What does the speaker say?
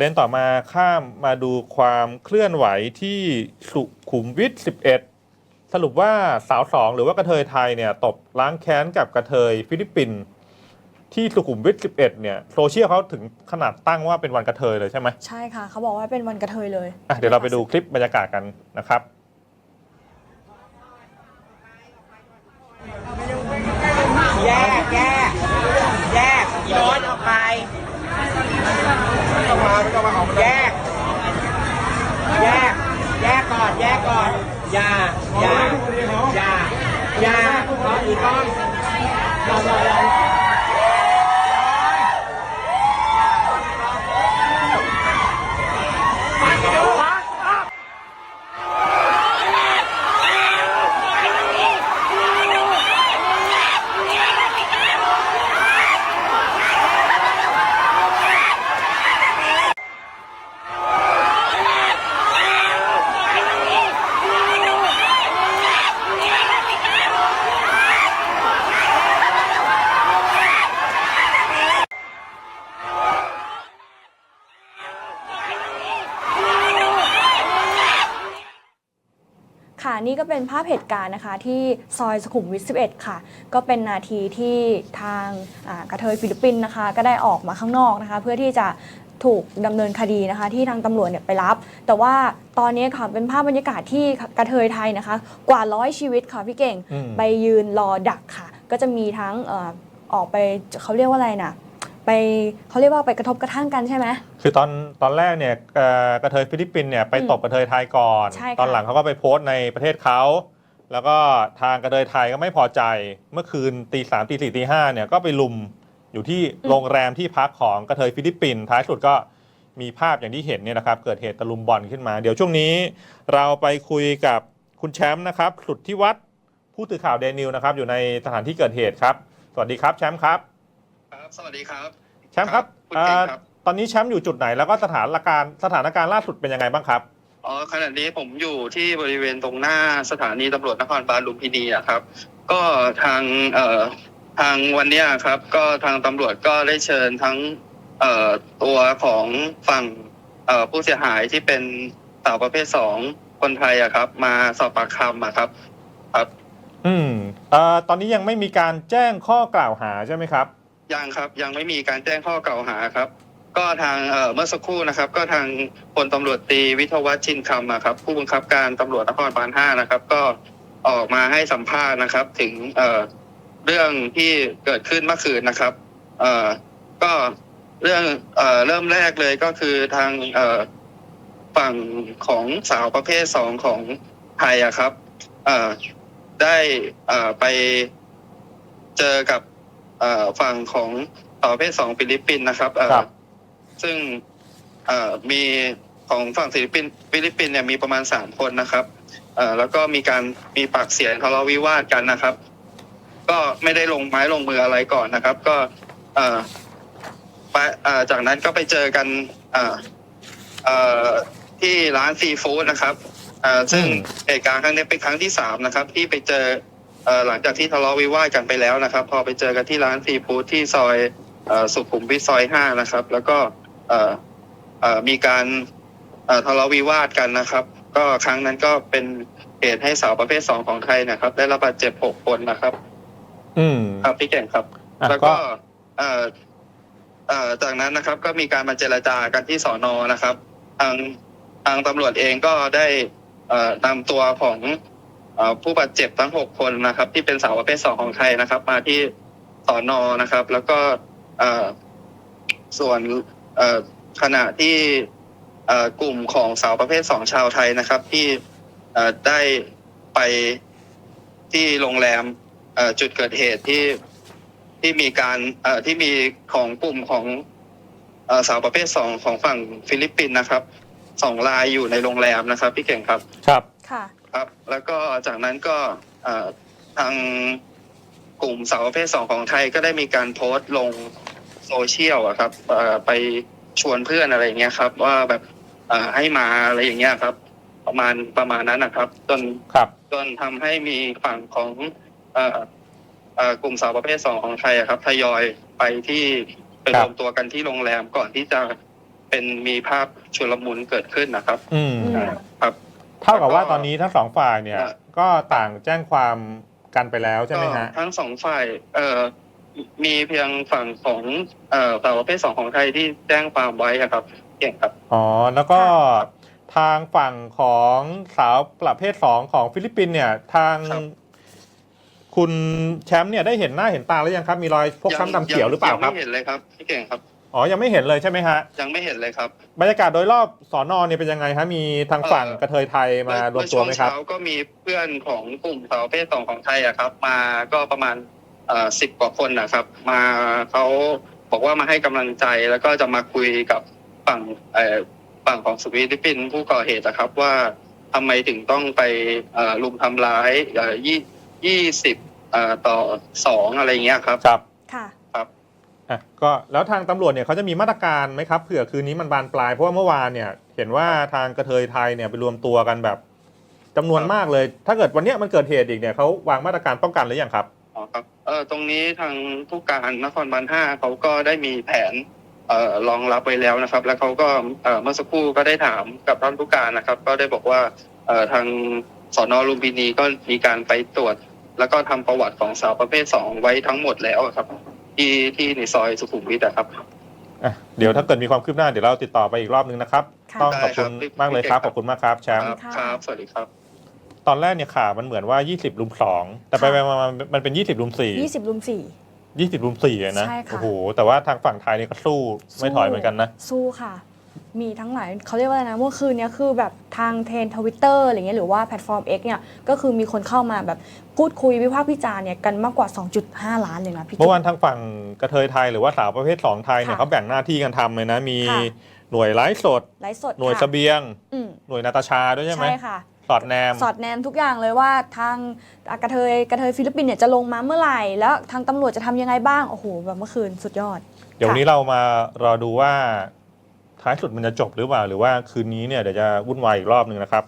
ประเด็นต่อมาข้ามมาดูความเคลื่อนไหวที่สุขุมวิท 11 สรุปว่าสาวสองหรือว่ากระเทยไทยเนี่ยตบล้างแค้นกับกระเทยฟิลิปปินส์ที่สุขุมวิท 11 เนี่ยโซเชียลเขาถึงขนาดตั้งว่าเป็นวันกระเทยเลยใช่ไหมใช่ค่ะ เขาบอกว่าเป็นวันกระเทยเลยอะเดี๋ยวเราไปดูคลิปบรรยากาศกันนะครับแยกแยกแยกอีโดนออกไป แยก แยก แยกก่อน แยกก่อน อย่า อย่า อย่า อย่าก้อนอีกต้องรอรอ ค่ะนี่ก็เป็นภาพเหตุการณ์นะคะที่ซอยสุขุมวิท 11 ค่ะ ก็เป็นนาทีที่ทางอ่ากระเทยฟิลิปปินส์นะคะ ก็ได้ออกมาข้างนอกนะคะ เพื่อที่จะถูกดำเนินคดีนะคะ ที่ทางตำรวจเนี่ยไปรับ แต่ว่าตอนนี้ค่ะเป็นภาพบรรยากาศที่กระเทยไทยนะคะ กว่าร้อยชีวิตค่ะพี่เก่งอืมไปยืนรอดักค่ะ ก็จะมีทั้งเออออกไปเขาเรียกว่าอะไรนะ ไปเขาเรียกว่าไปกระทบกระทั่งกันใช่ไหม คือตอนตอนแรกเนี่ยเอ่อกระเทยฟิลิปปินส์เนี่ยไปตบกระเทยไทยก่อน ใช่ค่ะ ตอนหลังเขาก็ไปโพสต์ในประเทศเขา แล้วก็ทางกระเทยไทยก็ไม่พอใจ เมื่อคืนตีสามตีสี่ตีห้าเนี่ยก็ไปลุมอยู่ที่โรงแรมที่พักของกระเทยฟิลิปปินส์ท้ายสุดก็มีภาพอย่างที่เห็นเนี่ยนะครับ เกิดเหตุตะลุมบอลขึ้นมา เดี๋ยวช่วงนี้เราไปคุยกับคุณแชมป์นะครับ สุดที่วัดผู้สื่อข่าวเดนิวนะครับอยู่ในสถานที่เกิดเหตุครับ สวัสดีครับแชมป์ครับครับ สวัสดีครับ แชมป์ครับคุณเก่งเอ่อครับตอนนี้แชมป์อยู่จุดไหนแล้วก็สถานการณ์สถานการณ์ล่าสุดเป็นยังไงบ้างครับ อ๋อขณะนี้ผมอยู่ที่บริเวณตรงหน้าสถานีตำรวจนครบาลลุมพินีอะครับ ก็ทางเอ่อทางวันเนี้ยครับ ก็ทางตำรวจก็ได้เชิญทั้งเอ่อตัวของฝั่งเอ่อผู้เสียหายที่เป็นสาวประเภทสองคนไทยอะครับ มาสอบปากคำอะครับครับอืมเอ่อตอนนี้ยังไม่มีการแจ้งข้อกล่าวหาใช่ไหมครับ ยังครับยังไม่มีการแจ้งข้อกล่าวหาครับ ก็ทางเอ่อเมื่อสักครู่นะครับ ก็ทางพลตำรวจตรีวิทยวัฒน์ชินคำอะครับ ผู้บังคับการตำรวจนครบาลห้านะครับ ก็ออกมาให้สัมภาษณ์นะครับ ถึงเอ่อเรื่องที่เกิดขึ้นเมื่อคืนนะครับเอ่อก็เรื่องเอ่อเริ่มแรกเลยก็คือทางเอ่อฝั่งของสาวประเภทสองของไทยอะครับเอ่อได้เอ่อไปเจอกับ เอ่อฝั่งของสาวประเภทสองฟิลิปปินส์นะครับเอ่อครับ ซึ่งเอ่อมีของฝั่งฟิลิปปินส์ฟิลิปปินส์เนี่ยมีประมาณสามคนนะครับเอ่อแล้วก็มีการมีปากเสียงทะเลาะวิวาทกันนะครับ ก็ไม่ได้ลงไม้ลงมืออะไรก่อนนะครับ ก็เอ่อไปเอ่อจากนั้นก็ไปเจอกันเอ่อเอ่อที่ร้านซีฟู้ดนะครับเอ่อซึ่งอืม เหตุการณ์ครั้งนี้เป็นครั้งที่สามนะครับ ที่ไปเจอเอ่อ หลังจากที่ทะเลาะวิวาทกันไปแล้วนะครับ พอไปเจอกันที่ร้านซีฟู้ดที่ซอยเอ่อสุขุมวิทซอยห้านะครับ แล้วก็เอ่อเอ่อมีการเอ่อทะเลาะวิวาทกันนะครับ ก็ครั้งนั้นก็เป็นเหตุให้สาวประเภทสองของไทยนะครับ ได้รับบาดเจ็บหกคนนะครับ อืมครับพี่เก่งครับอะแล้วก็ก็เอ่อเอ่อจากนั้นนะครับ ก็มีการมาเจรจากันที่สอนอนะครับ ทางทางตำรวจเองก็ได้เอ่อนำตัวของเอ่อ ผู้บาดเจ็บทั้งหกคนนะครับ ที่เป็นสาวประเภทสองของไทยนะครับ มาที่สอนอนะครับ แล้วก็เอ่อส่วนเอ่อขณะที่เอ่อกลุ่มของสาวประเภทสองชาวไทยนะครับ ที่เอ่อได้ไปที่โรงแรมเอ่อจุดเกิดเหตุที่ที่มีการเอ่อที่มีของกลุ่มของเอ่อสาวประเภทสองของฝั่งฟิลิปปินส์นะครับสองรายอยู่ในโรงแรมนะครับ พี่เก่งครับครับค่ะ ครับ แล้วก็จากนั้นก็เอ่อทางกลุ่มสาวประเภทสองของไทยก็ได้มีการโพสต์ลงโซเชียลอะครับเอ่อไปชวนเพื่อนอะไรอย่างเงี้ยครับ ว่าแบบเอ่อให้มาอะไรอย่างเงี้ยครับ ประมาณประมาณนั้นนะครับ จนครับจนทำให้มีฝั่งของเอ่อเอ่อกลุ่มสาวประเภทสองของไทยอะครับทยอยไปที่ไปครัรบวมตัวกันที่โรงแรมก่อนที่จะเป็นมีภาพชุลมุนเกิดขึ้นนะครับ อืมอืมอ่าครับ เท่ากับว่าตอนนี้ทั้งสองฝ่ายเนี่ยอะก็ต่างแจ้งความกันไปแล้วใช่ไหมฮะก็ทั้งสองฝ่ายเอ่อมีเพียงฝั่งของเอ่อสาวประเภทสองของไทยที่แจ้งความไว้อะครับเก่งครับอ๋อแล้วก็ทางฝั่งของสาวประเภทสองของฟิลิปปินส์เนี่ยทางครับคุณแชมป์เนี่ยได้เห็นหน้าเห็นตาหรือยังครับ มีรอยพกช้ำดำเขียวหรือเปล่าครับยังไม่เห็นเลยครับพี่เก่งครับ อ๋อ ยังไม่เห็นเลยใช่ไหมฮะ ยังไม่เห็นเลยครับ บรรยากาศโดยรอบสอนอเนี่ยเป็นยังไงฮะ มีทางฝั่งกระเทยไทยมารวมตัวไหมครับเอช่วงเช้าก็มีเพื่อนของกลุ่มสาวประเภทสองของไทยอะครับ มาก็ประมาณเอ่อสิบกว่าคนนะครับ มาเขาบอกว่ามาให้กำลังใจแล้วก็จะมาคุยกับฝั่งเอ่อฝั่งของสวีฟิลิปปินส์ผู้ก่อเหตุนะครับว่าทำไมถึงต้องไปเอ่อลุมทำร้ายเอ่อยี่ยี่สิบเอ่อต่อสองอะไรเงี้ยครับ ครับ ค่ะ อะก็แล้วทางตำรวจเนี่ยเขาจะมีมาตรการไหมครับเผื่อคืนนี้มันบานปลายเพราะว่าเมื่อวานเนี่ยเห็นว่าทางกระเทยไทยเนี่ยไปรวมตัวกันแบบจำนวนมากเลย ถ้าเกิดวันเนี้ยมันเกิดเหตุอีกเนี่ยเขาวางมาตรการป้องกันหรือยังครับ อ๋อครับเออตรงนี้ทางผู้การนครบาลห้าเขาก็ได้มีแผนเอ่อรองรับไว้แล้วนะครับ แล้วเขาก็เอ่อเมื่อสักครู่ก็ได้ถามกับท่านผู้การนะครับ ก็ได้บอกว่าเอ่อทางสอนอลุมพินีก็มีการไปตรวจ แล้วก็ทำประวัติของสาวประเภทสองไว้ทั้งหมดแล้วครับ ที่ที่ในซอยสุขุมวิทนะครับ อะเดี๋ยวถ้าเกิดมีความคืบหน้าเดี๋ยวเราติดต่อไปอีกรอบนึงนะครับ ค่ะ ต้องขอบคุณได้ครับมากเลยครับพี่เก่งครับขอบคุณมากครับแชมป์ครับครับ สวัสดีครับ ตอนแรกเนี่ยข่าวมันเหมือนว่า 20ลุมสองแต่ไปค่ะไปมาๆมันเป็น 20ลุมสี่20รุมสี่20ลุมสี่อะนะ ใช่ค่ะ โอ้โห แต่ว่าทางฝั่งไทยเนี่ยก็สู้ไม่ถอยเหมือนกันนะ สู้ค่ะ มีทั้งหลายเขาเรียกว่าอะไรนะเมื่อคืนเนี้ยคือแบบทางเทรนทวิตเตอร์อะไรเงี้ยหรือว่าแพลตฟอร์ม X เนี่ยก็คือมีคนเข้ามาแบบพูดคุยวิพากษ์วิจารณ์เนี่ยกันมากกว่า 2.5 ล้านเลยนะพี่เมื่อวานทางฝั่งกระเทยไทยหรือว่าสาวประเภทสองไทยเนี่ยค่ะเขาแบ่งหน้าที่กันทำเลยนะมีค่ะหน่วยไลฟ์สด ไลฟ์สด หน่วยค่ะเสบียงอืมหน่วยนาตาชาด้วยใช่ไหมใช่ค่ะสอดแนม สอดแนมทุกอย่างเลยว่าทางกระเทยกระเทยฟิลิปปินส์เนี่ยจะลงมาเมื่อไหร่ แล้วทางตำรวจจะทำยังไงบ้าง โอ้โห แบบเมื่อคืนสุดยอด เดี๋ยวค่ะนี้เรามารอดูว่า ท้ายสุดมันจะจบหรือเปล่า หรือว่าคืนนี้เนี่ยเดี๋ยวจะวุ่นวายอีกรอบหนึ่งนะครับ